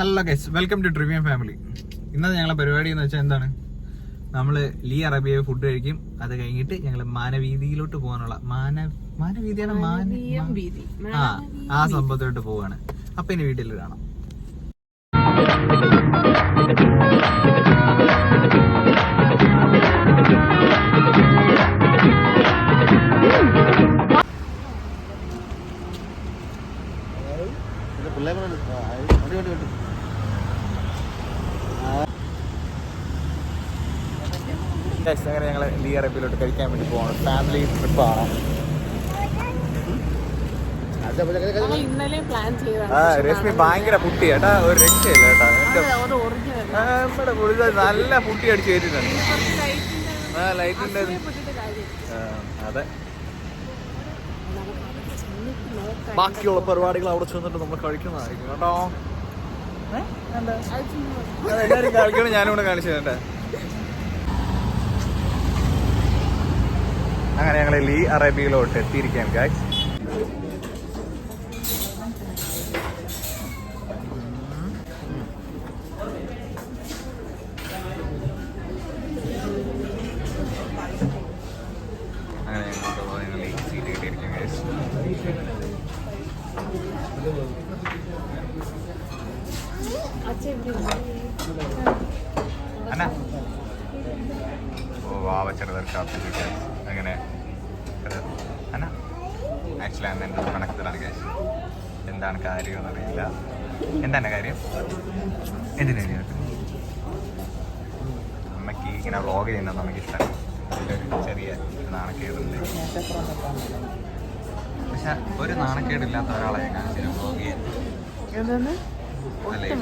Hello guys welcome to Trivian family ഇന്നത്തെ ഞങ്ങളുടെ പരിപാടി എന്ന് വെച്ചാൽ എന്താണ്? നമ്മൾ ലീ അറബിയ ഫുഡ് കഴിക്കും. അത് കഴിഞ്ഞിട്ട് ഞങ്ങൾ മാനവീതിയിലോട്ട് പോകാനുള്ള മാന മാനവീതിയാണ് മാന വീതി. ആ ആ സംഭവത്തിലോട്ട് പോവാണ്. അപ്പൊ ഇനി വീട്ടിൽ കാണാം. കഴിക്കാൻ വേണ്ടി പോവാണ്. ഫാമിലി ട്രിപ്പാണ് രശ്മി ഭയങ്കര പുട്ടി. ഏട്ടാ ഒരു രക്ഷയില്ല ഏട്ടാ നമ്മുടെ നല്ല പുട്ടി അടിച്ചു കയറ്റിട്ടുണ്ട് ആ ലൈറ്റിന്റെ അതെ. ബാക്കിയുള്ള പരിപാടികൾ അവിടെ ചെന്നിട്ട് നമ്മൾ കഴിക്കുന്നതായിരിക്കും കേട്ടോ. എല്ലാവരും കളിക്കണം ഞാനും കൂടെ കാണിച്ചു തരട്ടെ. അങ്ങനെ ഞങ്ങൾ ലീ അറേബ്യയിലോട്ട് എത്തിയിരിക്കുകയാണ് ഗായ്സ് അങ്ങനെ ഞങ്ങൾ ഞങ്ങൾ ഈ സീറ്റ് കിട്ടിയിരിക്കും ഗായ്സ് അന്ന ഓ വാവ ചെറുതൊരു ഷോപ്പിൽ അങ്ങനെ. ചെറുത്. ആക്ച്വലി അന്ന് എന്റെ കണക്കത്തിലാണ് ഗൈസ് എന്താണ് കാര്യം എന്നറിയില്ല. എന്താണ് കാര്യം? എന്തിനാ അമ്മയ്ക്ക് ഇങ്ങനെ വ്ളോഗ് ചെയ്യുന്നത് നമുക്ക് ഇഷ്ടമാണ് അതിലൊരു ചെറിയ നാണക്കേടുണ്ട്. പക്ഷെ ഒരു നാണക്കേടില്ലാത്ത ഒരാളെ ഞാൻ കാണിച്ചു വ്ളോഗ് ചെയ്യാൻ അല്ലേ?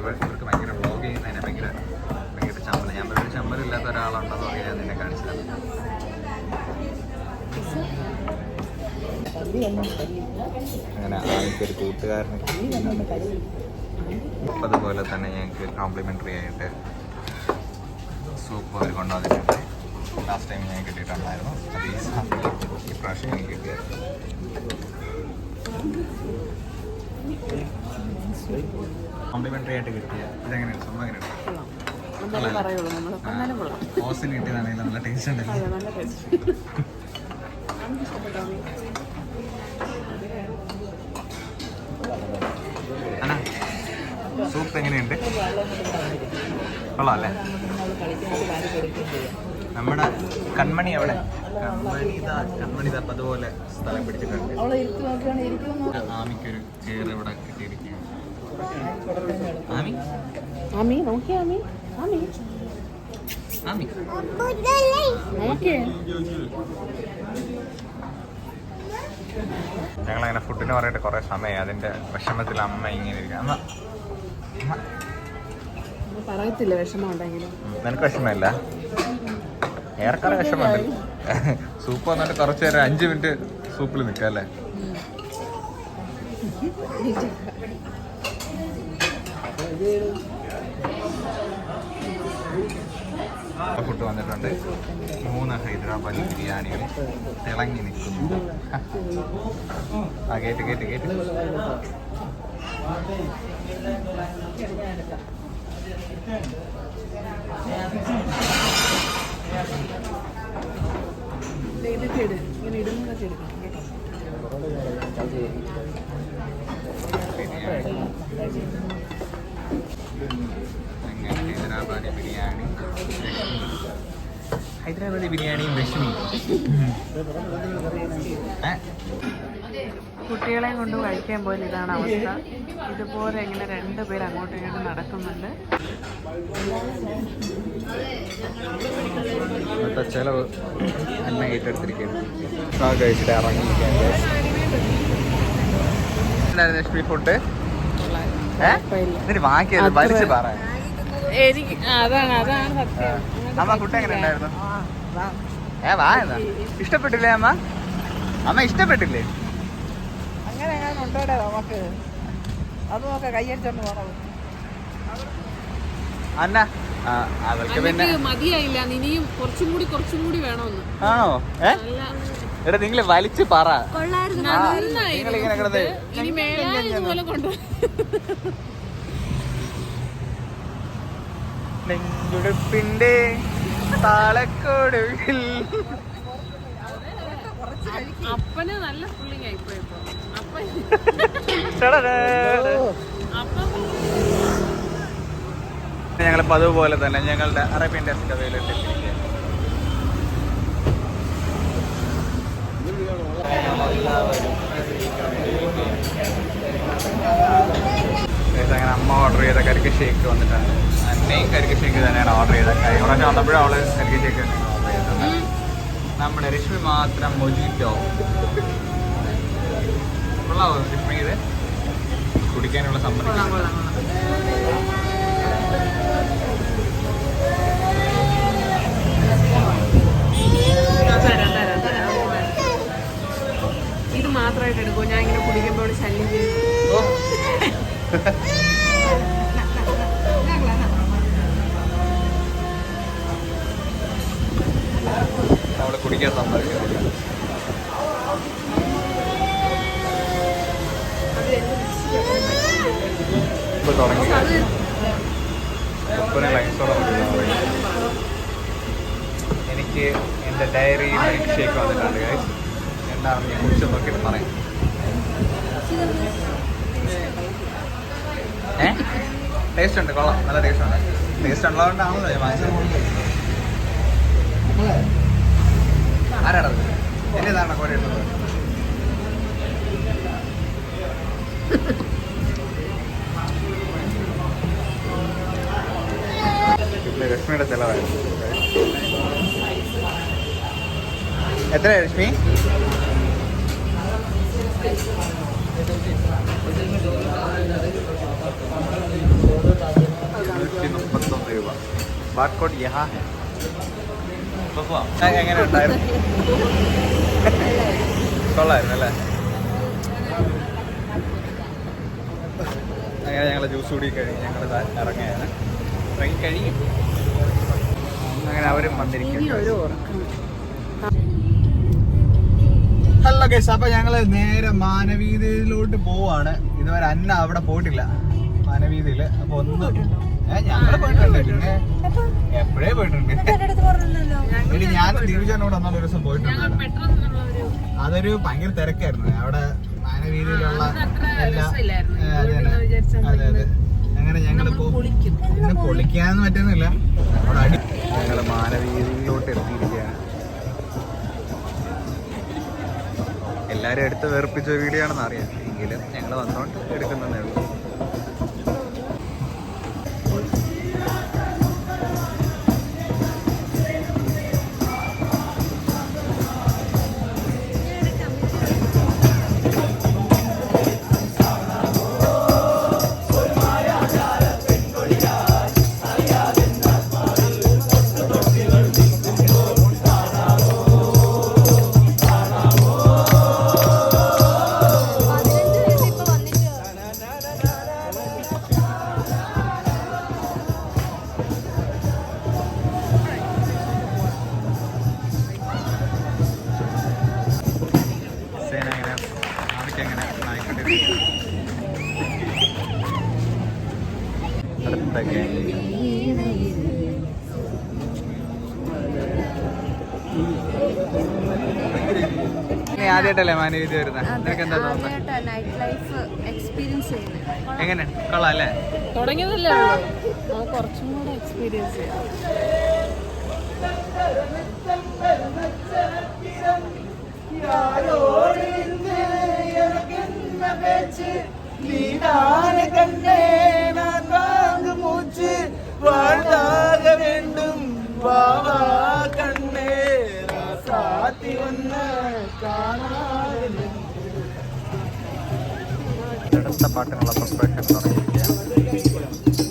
ഇവർക്ക് ഭയങ്കര വ്ളോഗ് ചെയ്യുന്നതിനെ ഭയങ്കര ഭയങ്കര ഞാൻ പറഞ്ഞ ചമ്മൽ ഇല്ലാത്ത ഒരാളുണ്ടെന്ന് പറഞ്ഞാൽ ഞാൻ നിന്നെ കാണിച്ചത് അങ്ങനെ എനിക്കൊരു കൂട്ടുകാരന് അതുപോലെ തന്നെ ഞങ്ങൾക്ക് കോംപ്ലിമെന്ററി ആയിട്ട് സൂപ്പ് അവർ കൊണ്ടുവന്നിട്ടുണ്ട്. ലാസ്റ്റ് ടൈം ഞാൻ കിട്ടിയിട്ടുണ്ടായിരുന്നു. അത് ഈ ഇപ്രാവശ്യം എനിക്ക് കിട്ടിയത് കോംപ്ലിമെന്ററി ആയിട്ട് കിട്ടിയ ഇതെങ്ങനെയാണ്? സംഭവം എങ്ങനെയാണ് പറയുള്ളൂ നമ്മൾ എന്നാലും കൊള്ളാം. ഓസിന് കിട്ടിയതാണെങ്കിൽ നല്ല ടേസ്റ്റ് ഉണ്ട് അതെ നല്ല ടേസ്റ്റ് സൂപ്പ് എങ്ങനെയുണ്ട്? കൊള്ളാം അല്ലേ നമ്മുടെ കൺമണി അവിടെ കൺമണി ഇതാ കൺമണി ഇതാ ഇപ്പൊ അതുപോലെ സ്ഥലം പിടിച്ചിട്ടുണ്ട്. ആമിക്കൊരു ചെയർ ഇവിടെ കിട്ടിയിരിക്കുകയാണ്. ആമി? ആമി നോക്കിയേ ആമി ആമി നോക്കിയേ ഞങ്ങളങ്ങനെ ഫുഡിന് പറഞ്ഞിട്ട് കുറേ സമയം അതിന്റെ വിഷമത്തിൽ അമ്മ ഇങ്ങനെ ഇരിക്കുക അമ്മ പറയത്തില്ല വിഷമം ഉണ്ടെങ്കിലും. നിനക്ക് വിഷമമില്ല? ഏറെക്കുറെ വിഷമമുണ്ട്. സൂപ്പ് വന്നിട്ട് കുറച്ച് നേരം അഞ്ച് മിനിറ്റ് സൂപ്പിൽ നിൽക്കാം അല്ലേ? ഫുഡ് വന്നിട്ടുണ്ട്. മൂന്ന് ഹൈദരാബാദി ബിരിയാണികൾ തിളങ്ങി നിൽക്കുന്നു ആ കേട്ട് കേട്ട് കേട്ട്. ഇതൊക്കെ ഇട് ഇങ്ങനെ ഇടുന്നതൊക്കെ എടുക്കണം കേട്ടോ ബിരിയാണി അങ്ങനെ ഹൈദരാബാദി ബിരിയാണി ഹൈദരാബാദി ബിരിയാണിയും ലക്ഷ്മി കുട്ടികളെയും കുട്ടികളെ കൊണ്ട് കഴിക്കാൻ പോലും ഇതാണ് അവസ്ഥ. ഇതുപോലെ ഇങ്ങനെ പേര് അങ്ങോട്ടും ഇങ്ങോട്ടും നടക്കുന്നുണ്ട്. ഇന്നത്തെ ചെലവ് അന്ന ഏറ്റെടുത്തിരിക്കുന്നു ആ കഴിച്ചിട്ട് ഇറങ്ങിയിരിക്കാൻ എന്തായിരുന്നു ലക്ഷ്മി ഫുഡ്. എന്നിട്ട് ബാക്കിയത് വലിച്ച് പറ. എനിക്ക് അതാണ് അതാണ് സത്യം. അമ്മ ഫുഡ് എങ്ങനെ ഉണ്ടായിരുന്നു? ഏ വാ എന്നാ. ഇഷ്ടപ്പെട്ടില്ലേ അമ്മ? അമ്മ ഇഷ്ടപ്പെട്ടില്ലേ? അങ്ങനെ എങ്ങനെ ഉണ്ടോടെ നമുക്ക് അത് നോക്ക കൈയടിച്ചോണ്ട് പോണത്. അന്ന അവൾക്ക് പിന്നെ മതിയായില്ല. ഇനിയും കുറച്ചും കൂടി കുറച്ചും കൂടി വേണമെന്ന് ആണോ? ഏ? എടാ നിങ്ങൾ വലിച്ച് പറ. നിങ്ങളിങ്ങനെ കിടന്ന് നെഞ്ചുടുപ്പിന്റെ താളക്കോടുവിൽ അപ്പന് നല്ല ഫുള്ളിങ് ആയി പോയപ്പോ ഞങ്ങൾ പതിവ് പോലെ തന്നെ ഞങ്ങളുടെ അറേബ്യൻ ഡെസ്ക് അവൈലബിൾ അങ്ങനെ അമ്മ ഓർഡർ ചെയ്ത കരിക്ക് ഷേക്ക് വന്നിട്ടാണ്. അന്നയും കരിക്ക് ഷേക്ക് തന്നെയാണ് ഓർഡർ ചെയ്തത്. കഴിഞ്ഞ പ്രാവശ്യം വന്നപ്പോഴും അവൾ കരിക്ക് ഷേക്ക് തന്നെയാണ് ഓർഡർ ചെയ്തത്. നമ്മുടെ രശ്മി മാത്രം മൊജിറ്റോ. കൊള്ളാവോ രശ്മി ഇത്? കുടിക്കാനുള്ള കൊള്ളാം സമ്മതം. കൊള്ളാം കൊള്ളാം ആ, തരാം തരാം തരാം. ഇത് മാത്രമായിട്ട് എടുക്കുമോ ഞാൻ ഇങ്ങനെ കുടിക്കുമ്പോൾ ശല്യം ചെയ്യും. എനിക്ക് എന്റെ ഡയറി മിൽക്ക് ഷേക്ക് വന്നിട്ടുണ്ട് ഗൈസ് എന്താണെന്ന് ഞാൻ കുറിച്ച് നോക്കിയിട്ട് പറയാം. ഏ? ടേസ്റ്റ് ഉണ്ട് കൊള്ളാം. നല്ല ടേസ്റ്റ് ഉണ്ട്. ടേസ്റ്റ് ഉള്ളതുകൊണ്ടാണല്ലോ ഞാൻ വാങ്ങിച്ചത്. ആരാടത് എന്റെ ഇതാണ് കോരി ഇട്ടത്? ലക്ഷ്മിയുടെ ചിലവായിരുന്നു. എത്ര ലക്ഷ്മി? നൂറ്റി മുപ്പത്തൊന്ന് രൂപ. ബാർക്കോഡ് യഹാ ഹെ. എങ്ങനെ ഉണ്ടായിരുന്നു? കൊള്ളായിരുന്നു അല്ലേ? അങ്ങനെ ഞങ്ങൾ ജ്യൂസ് കൂടി കഴിഞ്ഞ് ഞങ്ങൾ ഇറങ്ങിയാണ് ഇറങ്ങി കഴിയും അങ്ങനെ അവരും വന്നിരിക്കും ഹലോ ഗൈസ് അപ്പൊ ഞങ്ങൾ നേരെ മാനവീതിയിലോട്ട് പോവാണ്. ഇതുവരെ അന്ന അവിടെ പോയിട്ടില്ല. മാനവീതിയിൽ. അപ്പൊ ഒന്ന് ഞങ്ങൾ പോയിട്ടുണ്ട്. പിന്നെ എപ്പോഴേ പോയിട്ടുണ്ട്? എടി ഞാൻ ദിവചനോട് ഒന്നാം ദിവസം ഞങ്ങൾ പോയിട്ടുണ്ട് ഒരു അതൊരു ഭയങ്കര തിരക്കായിരുന്നു. അവിടെ മാനവീതിയിലുള്ള എല്ലാ അതെ അതെ. അതെ അങ്ങനെ ഞങ്ങൾ പൊളിക്കും. പൊളിക്കാന്ന് പറ്റുന്നില്ല. അവിടെ അടി ഞങ്ങൾ മാനവീതിയിലോട്ട് എത്തിയിരിക്കുകയാണ്. എല്ലാരും എടുത്ത് വേർപ്പിച്ച വീഡിയോ ആണെന്ന് അറിയാം. എങ്കിലും ഞങ്ങൾ വന്നുകൊണ്ട് എടുക്കുന്നതേ ഉള്ളൂ. നീ ആദ്യമായിട്ടല്ലേ വരുന്നത് നിനക്ക് എന്താ തോന്നുന്നത് നൈറ്റ് ലൈഫ് എക്സ്പീരിയൻസ് ചെയ്യുന്നത് എങ്ങനെ? കൊള്ളാം അല്ലേ? തുടങ്ങിയതല്ലേ കുറച്ചും കൂടെ എക്സ്പീരിയൻസ് ചെയ്യാം. അടുത്ത പാട്ടിനുള്ള പ്രിപ്പറേഷൻ തുടങ്ങിയിരിക്കുകയാണ്.